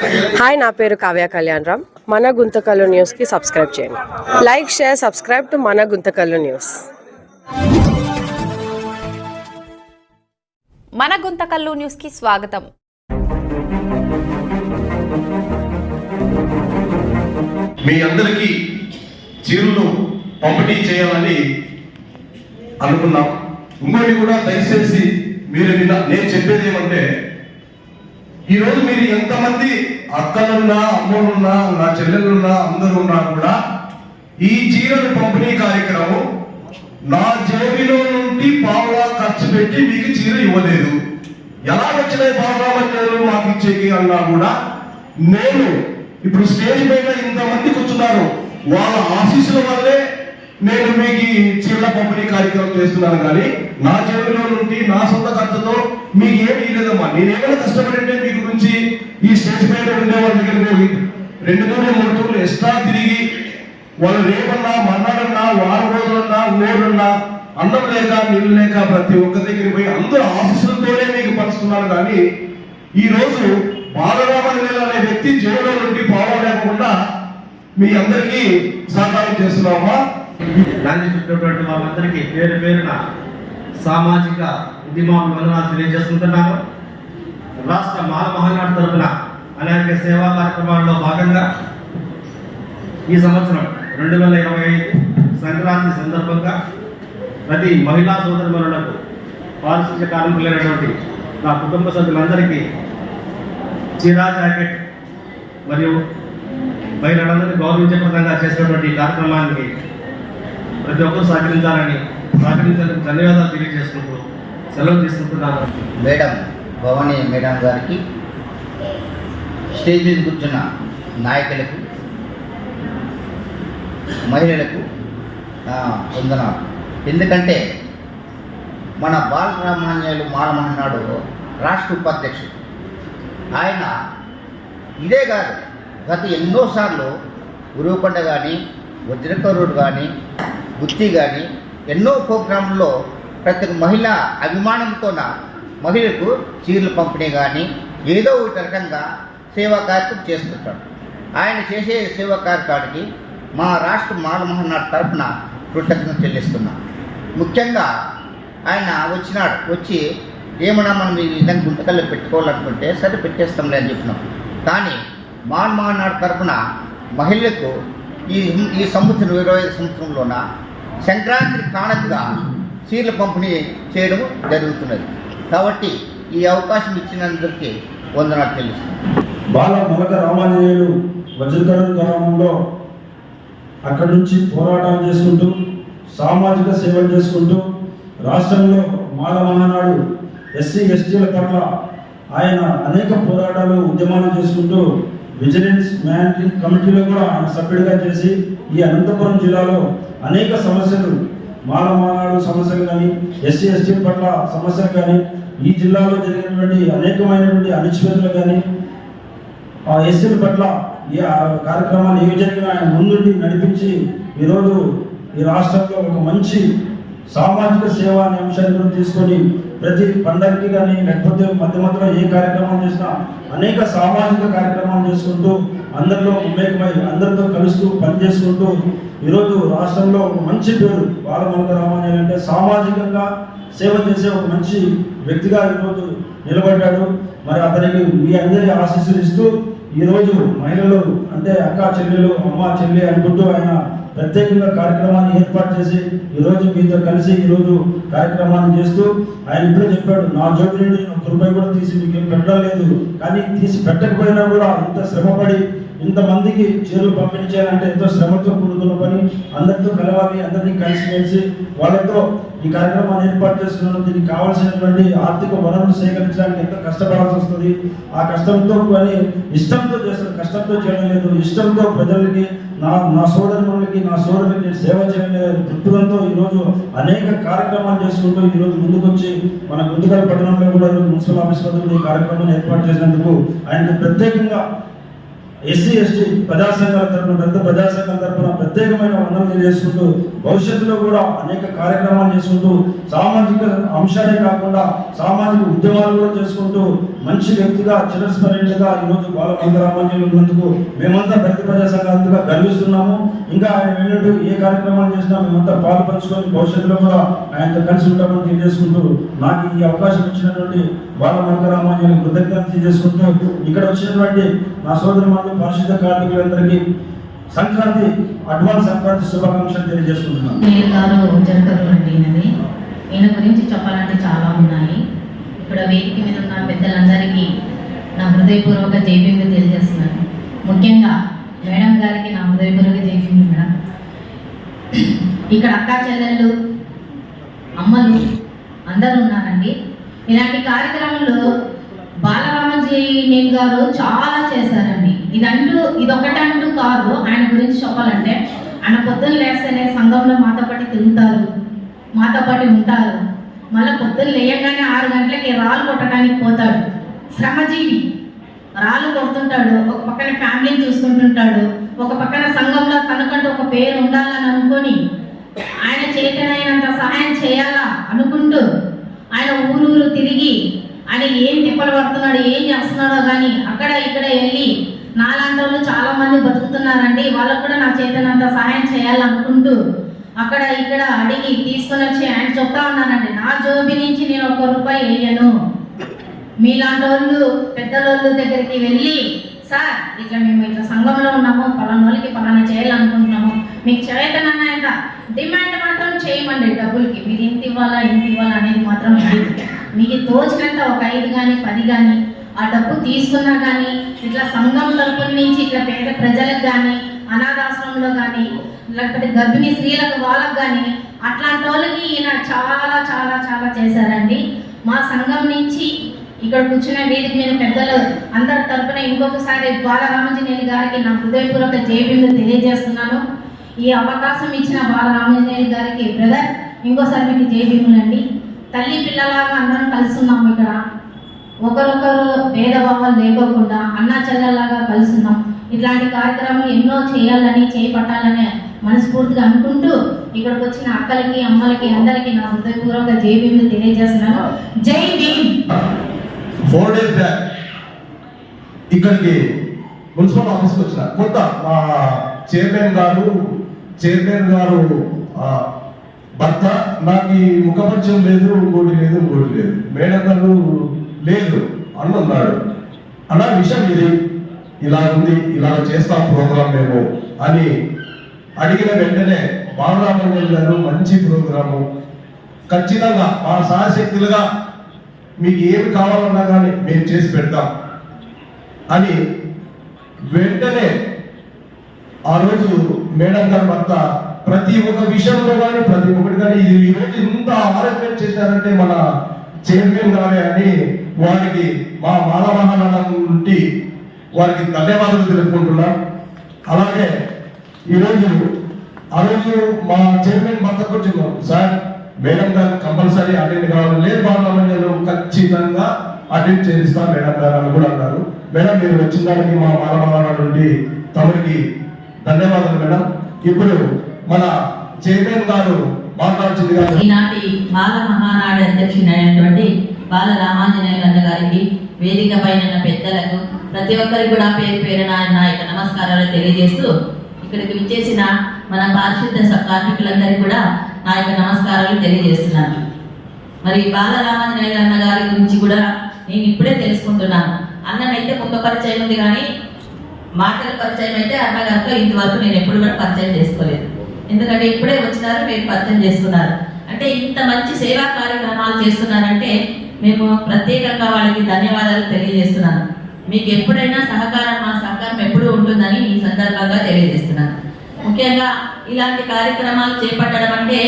Hi నా పేరు కావ్య కళ్యాణ్ రామ్. మన గుంతకల్లు న్యూస్కి సబ్స్క్రైబ్ చేయండి. లైక్ షేర్ సబ్స్క్రైబ్ టు మన గుంతకల్లు న్యూస్. మన గుంతకల్లు న్యూస్కి స్వాగతం. మీ అందరికీ చీరలు పంపిణీ చేయాలని అనుకున్నాం. ఇంకోటి కూడా దయచేసి మీరు నేను చెప్పేది ఏమంటే ఈరోజు మీరు ఎంతమంది అక్కలున్నా అమ్మలున్నా నా చెల్లెలున్నా అందరూ ఉన్నా కూడా ఈ చీరలు పంపిణీ కార్యక్రమం నా జేబులో నుండి పావులా ఖర్చు పెట్టి మీకు చీర ఇవ్వలేదు. ఎలా వచ్చినాయి పావులా మధ్యలో మాకు ఇచ్చేకి అన్నా కూడా నేను ఇప్పుడు స్టేజ్ పైన ఇంతమంది కూర్చున్నారు. వాళ్ళ ఆశీస్సుల వల్లే నేను మీకు ఈ చీరల పంపిణీ కార్యక్రమం చేస్తున్నాను కానీ నా జేబులో నుండి నా సొంత ఖర్చుతో మీకు ఏమి ఇవ్వలేదమ్మా. నేనేమైనా కష్టపడి మీ గురించి ఈ స్టేజ్ పైన ఉండే వాళ్ళ దగ్గర పోయి రెండు రోజులు మూడు రోజులు ఎక్స్ట్రా తిరిగి వాళ్ళు రేపన్నా మన్నాడన్నా వారం రోజులన్నా మూడున్నా అన్నం లేక నీళ్ళు లేక ప్రతి ఒక్క దగ్గరికి పోయి అందరూ ఆఫీసులతోనే మీకు పంచుకున్నారు కానీ ఈ రోజు బాలరామన్ అనే వ్యక్తి జైల్లో నుండి పోవడం లేకుండా మీ అందరికీ సహకారం చేస్తున్నామా దాన్ని చుట్టూటువంటి వాళ్ళందరికీ పేరు పేరున సామాజిక ఉద్యమాలు వలన తెలియజేసుకుంటున్నాను రాష్ట్ర మాల మహానాడు తరఫున అనేక సేవా కార్యక్రమాల్లో భాగంగా ఈ సంవత్సరం రెండు వేల ఇరవై ఐదు సంక్రాంతి సందర్భంగా ప్రతి మహిళా సోదరులకు పారిశుద్ధ్య కార్మికులైనటువంటి నా కుటుంబ సభ్యులందరికీ చీరా జాకెట్ మరియు మహిళలందరినీ గౌరవించే విధంగా చేసినటువంటి కార్యక్రమానికి ప్రతి ఒక్కరూ సహకరించాలని సహకరించేందుకు ధన్యవాదాలు తెలియజేసుకుంటూ సెలవు తీసుకుంటున్నాను. మేడం భవానీ మేడం గారికి స్టేజ్ మీద కూర్చున్న నాయకులకు మహిళలకు వందనాలు. ఎందుకంటే మన బాలరామాన్యాలు మాలమహనాడు రాష్ట్ర ఉపాధ్యక్షుడు. ఆయన ఇదే కాదు గత ఎన్నోసార్లు గురువుకొండ కానీ వజ్రకరుడు కానీ గుత్తి కానీ ఎన్నో ప్రోగ్రాంల్లో ప్రతి మహిళ అభిమానంతోన మహిళకు చీరలు పంపిణీ కానీ ఏదో ఒక రకంగా సేవా కార్యక్రమం చేస్తుంటాడు. ఆయన చేసే సేవా కార్యక్రమానికి మా రాష్ట్ర మాలమహనాడు తరఫున కృతజ్ఞత చెల్లిస్తున్నాం. ముఖ్యంగా ఆయన వచ్చినాడు వచ్చి ఏమన్నా మనం ఈ విధంగా గుంటకల్లో పెట్టుకోవాలనుకుంటే సరే పెట్టేస్తాంలే అని చెప్పినాం. కానీ మాన్ మహానాడు తరఫున మహిళలకు ఈ ఈ సంవత్సరం ఇరవై ఐదు సంవత్సరంలోన సంక్రాంతి కానుకగా చీరల పంపిణీ చేయడం జరుగుతున్నది. కాబట్టి ఈ అవకాశం ఇచ్చినందరికీ వందనాలు తెలుస్తుంది బాల మొలక రామాంజనేయులు వజ్రకరణ గ్రామంలో అక్కడి నుంచి పోరాటం చేసుకుంటూ సామాజిక సేవలు చేసుకుంటూ రాష్ట్రంలో మాల మహానాడు ఎస్సీ ఎస్టీల పట్ల ఆయన అనేక పోరాటాలు ఉద్యమాలు చేసుకుంటూ విజిలెన్స్ మ్యానేజింగ్ కమిటీలో కూడా ఆయన సభ్యుడిగా చేసి ఈ అనంతపురం జిల్లాలో అనేక సమస్యలు మాల మహానాడు సమస్యలు కానీ ఎస్సీ ఎస్టీ పట్ల సమస్యలు కానీ ఈ జిల్లాలో జరిగినటువంటి అనేకమైనటువంటి అణిచివేతలు కానీ ఎస్సీల పట్ల ఈ ఆ కార్యక్రమాలు ఏ జరిగినా ఆయన ముందుండి నడిపించి ఈరోజు ఈ రాష్ట్రంలో ఒక మంచి సామాజిక సేవ అనే అంశాన్ని కూడా తీసుకొని ప్రతి పండగకి కానీ లేకపోతే మధ్య మధ్యలో ఏ కార్యక్రమం చేసినా అనేక సామాజిక కార్యక్రమాలు చేసుకుంటూ అందరిలో ఉమ్మేకమై అందరితో కలుస్తూ పనిచేసుకుంటూ ఈరోజు రాష్ట్రంలో ఒక మంచి పేరు బాలమల్క రామాంజన్ అంటే సామాజికంగా సేవ చేసే ఒక మంచి వ్యక్తిగా ఈరోజు నిలబడ్డాడు. మరి అతనికి మీ అందరి ఆశీస్సులు ఇస్తూ ఈరోజు మహిళలు అంటే అక్క చెల్లెలు అమ్మ చెల్లి అనుకుంటూ ఆయన ప్రత్యేకంగా కార్యక్రమాన్ని ఏర్పాటు చేసి ఈరోజు మీతో కలిసి ఈరోజు కార్యక్రమాన్ని చేస్తూ ఆయన ఇప్పుడే చెప్పాడు నా జోబు నుండి నేను ఒక్క రూపాయి కూడా తీసి మీకు పెట్టడం లేదు. కానీ తీసి పెట్టకపోయినా కూడా ఇంత శ్రమపడి ఇంతమందికి చీరలు పంపిణీ చేయాలంటే ఎంతో శ్రమతో కూడుకున్న పని అందరితో కలవాలి అందరినీ కలిసి కలిసి వాళ్ళతో ఈ కార్యక్రమాన్ని ఏర్పాటు చేసుకున్న దీనికి కావాల్సినటువంటి ఆర్థిక వనరులు సేకరించడానికి ఎంతో కష్టపడాల్సి వస్తుంది. ఆ కష్టంతో కానీ ఇష్టంతో చేస్తారు కష్టంతో చేయడం లేదు. ఇష్టంతో ప్రజలకి నా నా సోదరులకి నా సోదరులకి నేను సేవ చేయడం లేదు. దృక్పథంతో ఈరోజు అనేక కార్యక్రమాలు చేసుకుంటూ ఈరోజు ముందుకొచ్చి మన గుంతకల్ పట్టణంలో కూడా మున్సిపల్ ఆఫీస్ వద్ద ఈ కార్యక్రమాన్ని ఏర్పాటు చేసినందుకు ఆయనకు ప్రత్యేకంగా ఎస్సీ ఎస్టీ ప్రజా సంఘాల తరపున పెద్ద ప్రజా సంఘాల తరపున ప్రత్యేకమైన వందనలు చేసుకుంటూ భవిష్యత్తులో కూడా అనేక కార్యక్రమాలు చేసుకుంటూ సామాజిక అంశాలే కాకుండా సామాజిక ఉద్యమాలు కూడా చేసుకుంటూ మంచి వ్యక్తిగా చిరస్మరణీయులుగా ఈరోజు బాల ఉన్నందుకు మేమంతా భక్తి ప్రజా సంఘాలుగా గర్విస్తున్నాము. ఇంకా ఆయన వెళ్ళినట్టు ఏ కార్యక్రమాలు చేసినా మేమంతా పాల్పంచుకొని భవిష్యత్తులో కూడా ఆయనతో కలిసి ఉంటామని తెలియజేసుకుంటూ నాకు ఈ అవకాశం ఇచ్చినటువంటి బాల కృతజ్ఞత తెలియజేసుకుంటూ ఇక్కడ వచ్చినటువంటి నా సోదరు మంది పరిశుద్ధ కార్మికులందరికీ సంక్రాంతి అడ్వాన్స్ సంక్రాంతి శుభాకాంక్షలు తెలియజేసుకుంటున్నాను. నేను గారు అండి ఈయన గురించి చెప్పాలంటే చాలా ఉన్నాయి. ఇక్కడ వేదిక మీద ఉన్న పెద్దలందరికీ నా హృదయపూర్వక జైబీలు తెలియజేస్తున్నాను. ముఖ్యంగా మేడం గారికి నా హృదయపూర్వక జైబీలు మేడం. ఇక్కడ అక్క చెల్లెళ్ళు అమ్మలు అందరూ ఉన్నారండి. ఇలాంటి కార్యక్రమంలో బాలరామజీ నేను గారు చాలా చేశారు. ఇదంటూ ఇదొకటంటూ కాదు ఆయన గురించి చెప్పాలంటే ఆయన పొద్దున్న లేస్తేనే సంఘంలో మాతో పాటు తిరుగుతారు మాతో పాటు ఉంటారు. మళ్ళీ పొద్దున్న లేయగానే ఆరు గంటలకి రాళ్ళు కొట్టడానికి పోతాడు. శ్రమజీవి. రాళ్ళు కొడుతుంటాడు ఒక పక్కన ఫ్యామిలీని చూసుకుంటుంటాడు ఒక పక్కన సంఘంలో తనకంటూ ఒక పేరు ఉండాలని అనుకొని ఆయన చేతనైనంత సహాయం చేయాలా అనుకుంటూ ఆయన ఊరూరు తిరిగి ఆయన ఏం తిప్పలు పడుతున్నాడు ఏం చేస్తున్నాడో కానీ అక్కడ ఇక్కడ వెళ్ళి నాలాంటి వాళ్ళు చాలా మంది బతుకుతున్నారండి. వాళ్ళకు కూడా నా చేతనంత సహాయం చేయాలనుకుంటూ అక్కడ ఇక్కడ అడిగి తీసుకొని వచ్చి ఆయన చెప్తా ఉన్నానండి. నా జోబి నుంచి నేను ఒక్క రూపాయి వేయను. మీలాంటి వాళ్ళు పెద్దలోళ్ళు దగ్గరికి వెళ్ళి సార్ ఇట్లా మేము ఇట్లా సంఘంలో ఉన్నాము పలానా వాళ్ళకి పలానా చేయాలనుకుంటున్నాము. మీకు చేయటనన్నా ఎంత డిమాండ్ మాత్రం చేయమండి డబ్బులకి. మీరు ఇంత ఇవ్వాలా ఇంత ఇవ్వాలా అనేది మాత్రం లేదు. మీకు తోచినంత ఒక ఐదు కానీ పది కానీ ఆ డబ్బు తీసుకున్నా కానీ ఇట్లా సంఘం తరపున నుంచి ఇట్లా పేద ప్రజలకు కానీ అనాథాశ్రమంలో కానీ లేకపోతే గర్భిణీ స్త్రీలకు వాళ్ళకు కానీ అట్లాంటి వాళ్ళకి ఈయన చాలా చాలా చాలా చేశారండి. మా సంఘం నుంచి ఇక్కడ కూర్చున్న వేదిక మీద పెద్దలు అందరి తరపున ఇంకొకసారి బాలరామజనేని గారికి నా హృదయపూర్వక జయబిందు తెలియజేస్తున్నాను. ఈ అవకాశం ఇచ్చిన బాలరామజనేని గారికి బ్రదర్ ఇంకోసారి మీకు జయభీములండి తల్లి పిల్లలాగా అందరం కలుస్తున్నాం ఇక్కడ. ఒకరొకరు భేదభావాలు లేకోకుండా అన్న చెల్లెల్లాగా కలుస్తున్నాం ఇట్లాంటి కార్యక్రమాలు ఎన్నో చేయాలని చేపట్టాలని మనస్ఫూర్తిగా అనుకుంటూ ఇక్కడికి వచ్చిన అక్కలకి అమ్మలకి అందరికీ నా హృదయపూర్వక జై భీములు తెలియజేస్తున్నాను. జై భీమ్! ఫోర్ డేస్ బ్యాక్ ఇక్కడికి మున్సిపల్ ఆఫీస్కి వచ్చిన కొత్త మా చైర్మన్ గారు చైర్మన్ గారు భర్త నాకు ఈ ముఖపరిచయం లేదు ఇంకోటి లేదు ఇంకోటి లేదు. మేడం గారు లేదు అన్నున్నాడు. అన్న విషయం ఇది. ఇలా ఉంది ఇలా చేస్తాం ప్రోగ్రాం మేము అని అడిగిన వెంటనే బాలరామయ్య గారు మంచి ప్రోగ్రాము. ఖచ్చితంగా మా సహశక్తులుగా మీకు ఏమి కావాలన్నా కానీ మేము చేసి పెడతాం అని వెంటనే ఆ రోజు మేడం గారు భర్త ప్రతి ఒక్క విషయంలో కానీ ప్రతి ఒక్కటి కానీ ఈ రోజు ఇంత ఆరోగ్యం చేశారంటే మన చైర్మన్ గారే అని వారికి మా మానవహానం నుండి వారికి ధన్యవాదాలు తెలుపుకుంటున్నాం. అలాగే ఈరోజు ఆ రోజు మా చైర్మన్ భర్తకు వచ్చిందాం సార్ మేడం గారు కంపల్సరీ అటెండ్ కావాలి. లేదు బాగున్నామని నేను ఖచ్చితంగా అటెండ్ చేయిస్తాను మేడం గారు అని కూడా అన్నారు. మేడం మీరు వచ్చిన దానికి మా మానవహానం నుండి తమరికి ధన్యవాదాలు మేడం. ఇప్పుడు మన చైర్మన్ గారు మాట్లాడుతుంది ఈనాటి బాల మహానాడు అధ్యక్షుడైనటువంటి బాల రామాంజనేయులు గారికి వేదిక పైన పెద్దలకు ప్రతి ఒక్కరికి కూడా పేరు పేరున నా యొక్క నమస్కారాలు తెలియజేస్తూ ఇక్కడికి విచ్చేసిన మన పారిశుద్ధ కార్మికులందరికీ కూడా నా యొక్క నమస్కారాలు తెలియజేస్తున్నాను. మరి బాల రామాంజనేయులు గారి గురించి కూడా నేను ఇప్పుడే తెలుసుకుంటున్నాను. అన్నమైతే ముఖ పరిచయం ఉంది కానీ మాటల పరిచయం అయితే అన్నగారితో ఇంతవరకు నేను ఎప్పుడు కూడా పరిచయం చేసుకోలేదు. ఎందుకంటే ఇప్పుడే వచ్చినారు మీరు పరిచయం చేసుకున్నారు. అంటే ఇంత మంచి సేవా కార్యక్రమాలు చేస్తున్నారంటే మేము ప్రత్యేకంగా వాళ్ళకి ధన్యవాదాలు తెలియజేస్తున్నాను. మీకు ఎప్పుడైనా సహకారం మా సహకారం ఎప్పుడూ ఉంటుందని ఈ సందర్భంగా తెలియజేస్తున్నాను. ముఖ్యంగా ఇలాంటి కార్యక్రమాలు చేపట్టడం అంటే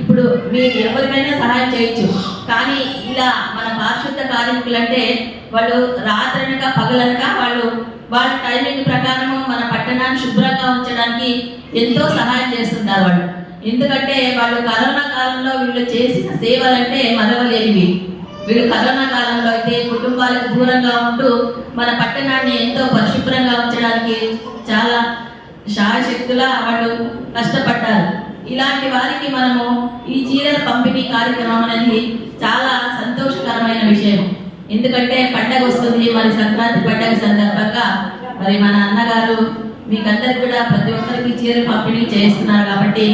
ఇప్పుడు మీరు ఎవరికైనా సహాయం చేయొచ్చు. కానీ ఇలా మన పారిశుద్ధ కార్మికులు అంటే వాళ్ళు రాత్రనక పగలనక వాళ్ళు వాళ్ళ టైమింగ్ ప్రకారము మన పట్టణాన్ని శుభ్రంగా ఉంచడానికి ఎంతో సహాయం చేస్తున్నారు వాళ్ళు. ఎందుకంటే వాళ్ళు కరోనా కాలంలో వీళ్ళు చేసిన సేవలంటే మరవలేనివి. వీళ్ళు కరోనా కాలంలో అయితే కుటుంబాలకు దూరంగా ఉంటూ మన పట్టణాన్ని ఎంతో పరిశుభ్రంగా ఉంచడానికి చాలా శాయశక్తుల వాళ్ళు కష్టపడ్డారు. ఇలాంటి వారికి మనము ఈ చీరల పంపిణీ కార్యక్రమం అనేది చాలా సంతోషకరమైన విషయం. ఎందుకంటే పండగ వస్తుంది మరి సంక్రాంతి పండగ సందర్భంగా మరి మన అన్నగారు మీకందరికి కూడా ప్రతి ఒక్కరికి చీరలు పంపిణీ చేస్తున్నారు కాబట్టి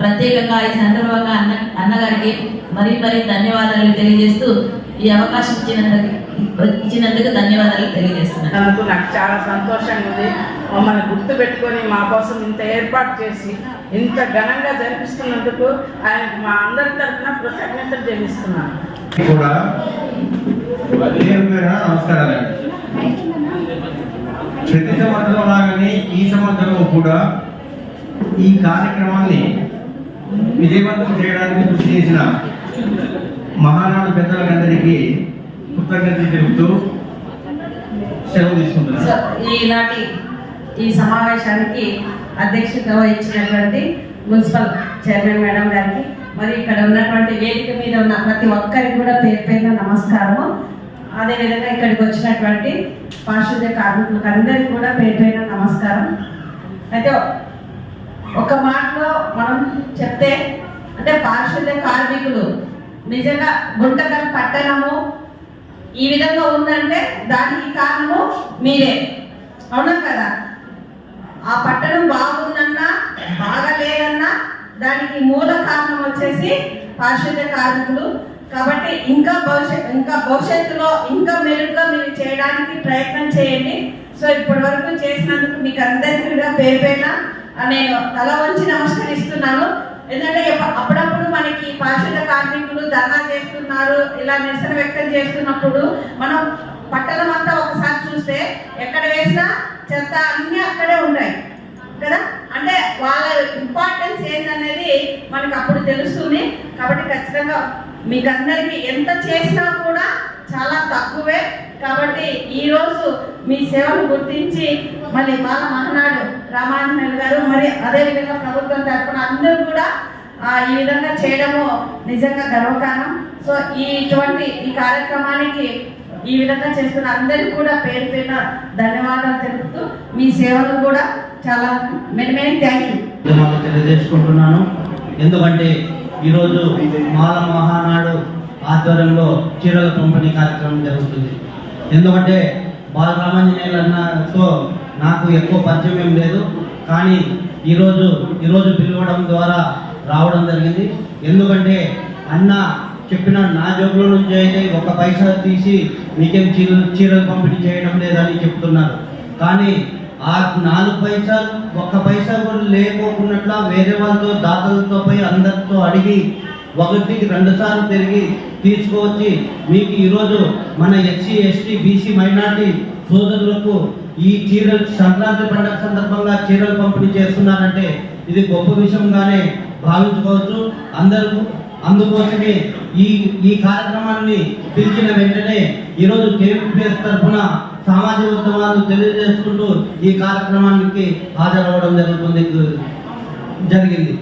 ప్రత్యేకంగా ఈ సందర్భంగా అన్న అన్నగారికి మరీ మరీ ధన్యవాదాలు తెలియజేస్తూ ఈ అవకాశం ఇచ్చినందుకు ఇచ్చినందుకు ధన్యవాదాలు తెలియజేస్తున్నాను. నాకు చాలా సంతోషంగా ఉంది. మమ్మల్ని గుర్తు పెట్టుకొని మా కోసం ఇంత ఏర్పాటు చేసి ఇంత ఘనంగా జరిపిస్తున్నందుకు ఆయనకు మా అందరి తరఫున కృతజ్ఞతలు చెల్లిస్తున్నాను కూడా నమస్కారాలండి ప్రతి సంవత్సరం లాగానే ఈ సంవత్సరం కూడా ఈ కార్యక్రమాన్ని విజయవంతం చేయడానికి కృషి చేసిన మహానాడు పెద్దలందరికీ కృతజ్ఞతలు తెలుపుతూ సెలవు తీసుకుంటున్నాను. ఈనాటి ఈ సమావేశానికి అధ్యక్షత వహించినటువంటి మున్సిపల్ చైర్మన్ మేడం గారికి మరి ఇక్కడ ఉన్నటువంటి వేదిక మీద ఉన్న ప్రతి ఒక్కరికి కూడా పేరు పేరున నమస్కారము. అదేవిధంగా ఇక్కడికి వచ్చినటువంటి పారిశుద్ధ్య కార్మికులకు అందరికీ కూడా పేరు పేరున నమస్కారం. అయితే ఒక మాటలో మనం చెప్తే అంటే పారిశుద్ధ్య కార్మికులు నిజంగా గుంటకల్ పట్టణము ఈ విధంగా ఉందంటే దానికి కారణము మీరే. అవునా కదా? ఆ పట్టణం బాగుందన్నా బాగలేదన్నా దానికి మూల కారణం వచ్చేసి పారిశుద్ధ్య కార్మికులు. కాబట్టి ఇంకా భవిష్యత్ ఇంకా భవిష్యత్తులో ఇంకా మెరుగ్గా మీరు చేయడానికి ప్రయత్నం చేయండి. సో ఇప్పటి వరకు చేసినందుకు మీకు అందరికీ కూడా పేరు పేట నేను తల వంచి నమస్కరిస్తున్నాను. ఎందుకంటే అప్పుడప్పుడు మనకి పారిశుద్ధ కార్మికులు ధర్నా చేస్తున్నారు ఇలా నిరసన వ్యక్తం చేస్తున్నప్పుడు మనం పట్టణం అంతా ఒకసారి చూస్తే ఎక్కడ వేసినా చెత్త అన్నీ అక్కడే ఉన్నాయి. కదా? అంటే వాళ్ళ ఇంపార్టెన్స్ ఏంటనేది మనకు అప్పుడు తెలుస్తుంది. కాబట్టి ఖచ్చితంగా మీకు అందరికీ ఎంత చేసినా కూడా చాలా తక్కువే. కాబట్టి ఈరోజు మీ సేవను గుర్తించి మళ్ళీ బాల మహనాడు రామాంజనేయులు గారు మరి అదేవిధంగా ప్రభుత్వం తరఫున అందరూ కూడా ఈ విధంగా చేయడము నిజంగా గర్వకారణం. సో ఈ ఇటువంటి ఈ కార్యక్రమానికి ఈ విధంగా చేస్తున్న అందరికీ కూడా పేరు పేరున ధన్యవాదాలు తెలుపుతూ మీ సేవలు కూడా చాలా మెనీ మెనీ థ్యాంక్ యూ తెలియజేసుకుంటున్నాను. ఎందుకంటే ఈరోజు మాల మహానాడు ఆధ్వర్యంలో చీరల పంపిణీ కార్యక్రమం జరుగుతుంది. ఎందుకంటే బాలరామాంజనేయులు అన్నతో నాకు ఎక్కువ పరిచయం ఏం లేదు. కానీ ఈరోజు ఈరోజు పిలవడం ద్వారా రావడం జరిగింది. ఎందుకంటే అన్న చెప్పిన నా జోబులో నుంచి అయితే ఒక పైసా తీసి మీకేం చీరలు చీరలు పంపిణీ చేయడం లేదని చెప్తున్నారు. కానీ ఆ నాలుగు పైసలు ఒక్క పైసా కూడా లేకోకున్నట్లా వేరే వాళ్ళతో దాతలతో పోయి అందరితో అడిగి ఒకటికి రెండు సార్లు తిరిగి తీసుకువచ్చి మీకు ఈరోజు మన ఎస్సీ ఎస్టీ బీసీ మైనార్టీ సోదరులకు ఈ చీరలు సంక్రాంతి పండుగ సందర్భంగా చీరలు పంపిణీ చేస్తున్నారంటే ఇది గొప్ప విషయంగానే భావించుకోవచ్చు. అందరూ అందుకోసమే ఈ ఈ కార్యక్రమాన్ని పిలిచిన వెంటనే ఈరోజు కేఎంపీఎస్ తరఫున సామాజిక ఉద్యమాలు తెలియజేసుకుంటూ ఈ కార్యక్రమానికి హాజరవ్వడం జరుగుతుంది. జరిగింది.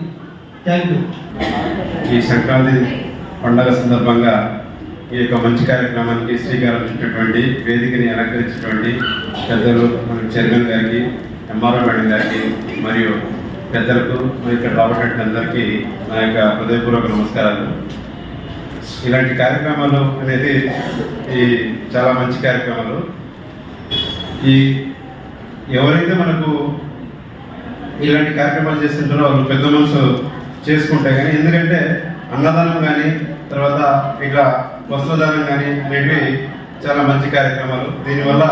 థ్యాంక్ యూ ఈ సంక్రాంతి పండగ సందర్భంగా ఈ యొక్క మంచి కార్యక్రమానికి శ్రీకారం చుట్టినటువంటి వేదికని అలంకరించినటువంటి పెద్దలు మన చైర్మన్ గారికి ఎంఆర్ఓ మేడం గారికి మరియు పెద్దలకు ఇక్కడ రాబట్టిన అందరికీ నా యొక్క హృదయపూర్వక నమస్కారాలు. ఇలాంటి కార్యక్రమాలు అనేది ఈ చాలా మంచి కార్యక్రమాలు. ఈ ఎవరైతే మనకు ఇలాంటి కార్యక్రమాలు చేస్తుంటారో వాళ్ళు పెద్ద మనసు చేసుకుంటే కానీ ఎందుకంటే అన్నదానం కానీ తర్వాత ఇట్లా వస్త్రదానం కానీ అనేవి చాలా మంచి కార్యక్రమాలు. దీనివల్ల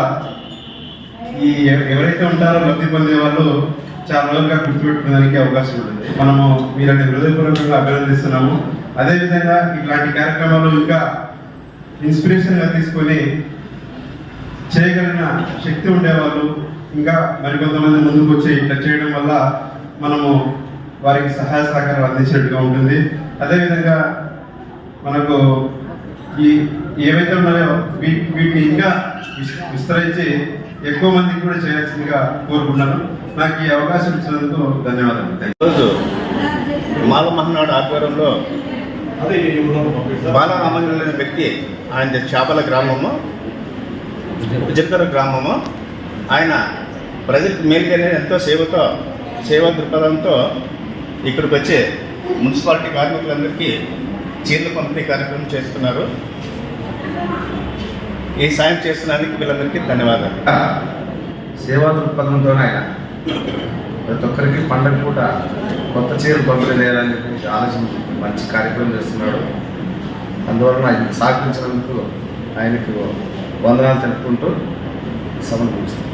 ఈ ఎవరైతే ఉంటారో లబ్ధి పొందే వాళ్ళు చాలా రోజులుగా గుర్తుపెట్టుకోవడానికి అవకాశం ఉంటుంది. మనము మీరని హృదయపూర్వకంగా అభినందిస్తున్నాము. అదేవిధంగా ఇట్లాంటి కార్యక్రమాలు ఇంకా ఇన్స్పిరేషన్గా తీసుకొని చేయగలిగిన శక్తి ఉండేవాళ్ళు ఇంకా మరికొంతమంది ముందుకు వచ్చి ఇట్లా చేయడం వల్ల మనము వారికి సహాయ సహకారం అందించినట్టుగా ఉంటుంది. అదేవిధంగా మనకు ఈ ఏవైతే ఉన్నాయో వీటిని ఇంకా విస్తరించి ఎక్కువ మందికి కూడా చేయాల్సిందిగా కోరుకున్నాను నాకు ఈ అవకాశం ఇచ్చినందుకు ధన్యవాదాలు. థాంక్యూ. ఈరోజు మాల మహనాడు ఆధ్వర్యంలో బాలరామంజన్ అనే వ్యక్తి ఆయన చేపల గ్రామము జక్కర గ్రామము. ఆయన ప్రజలకు మేలుగానే ఎంతో సేవతో సేవా దృక్పథంతో ఇక్కడికి వచ్చే మున్సిపాలిటీ కార్మికులందరికీ చీరల పంపిణీ కార్యక్రమం చేస్తున్నారు. ఈ సాయం చేస్తున్నందుకు వీళ్ళందరికీ ధన్యవాదాలు. సేవా దృక్పథంతో ఆయన. ప్రతి ఒక్కరికి పండగ పూట కొత్త చీరలు పంపిణీ చేయాలని చెప్పి ఆలోచన మంచి కార్యక్రమం చేస్తున్నాడు. అందువలన ఆయన సహకరించినందుకు ఆయనకు వందనాలు తెలుపుకుంటూ సభను